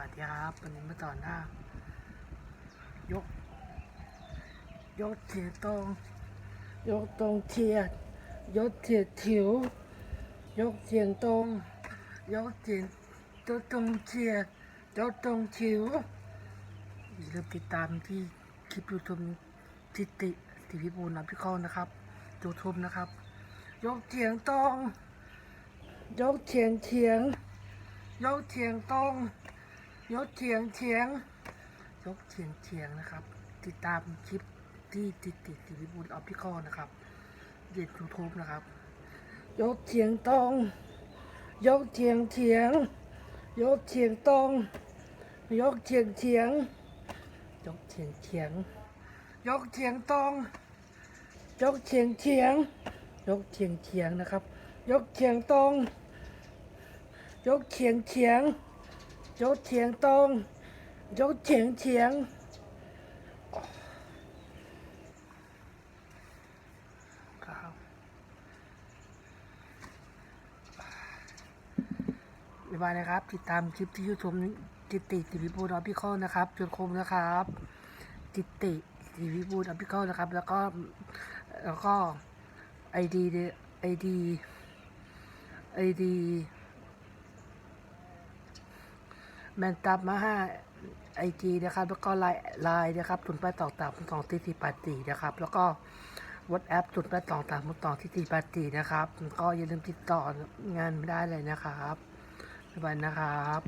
วัสดีครับวันนี้มาต่อหน้ายก ยกเทียตรง ยกตรงเทียนยกเทียนถิว ยกเทียนตรง ยกเทียนยกตรงเทียนยกตรงถิวอย่าลืมติดตามที่คลิปยูทูบทิติทีพิบูลนะพี่เข้านะครับยูทูบนะครับ ยกเทียงตรง ยกเทียงเทียงยกเทียงตรง ยกเทียงเทียงยกเทียงเทียงนะครับ ติดตามคลิปที่ติดติดทีวิบูลออฟฟิคอนะครับเย็นยูทูบนะครับ ยกเทียงตรงยกเทียงเทียง ยกเทียงตรงยกเทียงเทียง ยกเทียงเทียง ยกเทียงตรงยกเทียงเทียง ยกเทียงเทียงนะครับ ยกเทียงตรงยกเทียงเทียง ยกเทียงตรง ยกเทียงเทียงครับบ๊ายบายนะครับ ติดตามคลิปที่ยูทูบติดติทีวีบูดออฟฟิคอลนะครับจนคมนะครับติดติทีวีบูดออฟฟิคอลนะครับ แล้วก็แล้วก็ไอดีไอดีไอดี แมนตับมาห้าไอจีนะครับ แล้วก็ไลน์ไลน์นะครับศูนย์แปดสองสามสองที่สี่แปดสี่นะครับ แล้วก็วอทแอปศูนย์แปดสองสามสองที่สี่แปดสี่นะครับ ก็อย่าลืมติดต่องานไม่ได้เลยนะครับบ๊ายบายนะครับ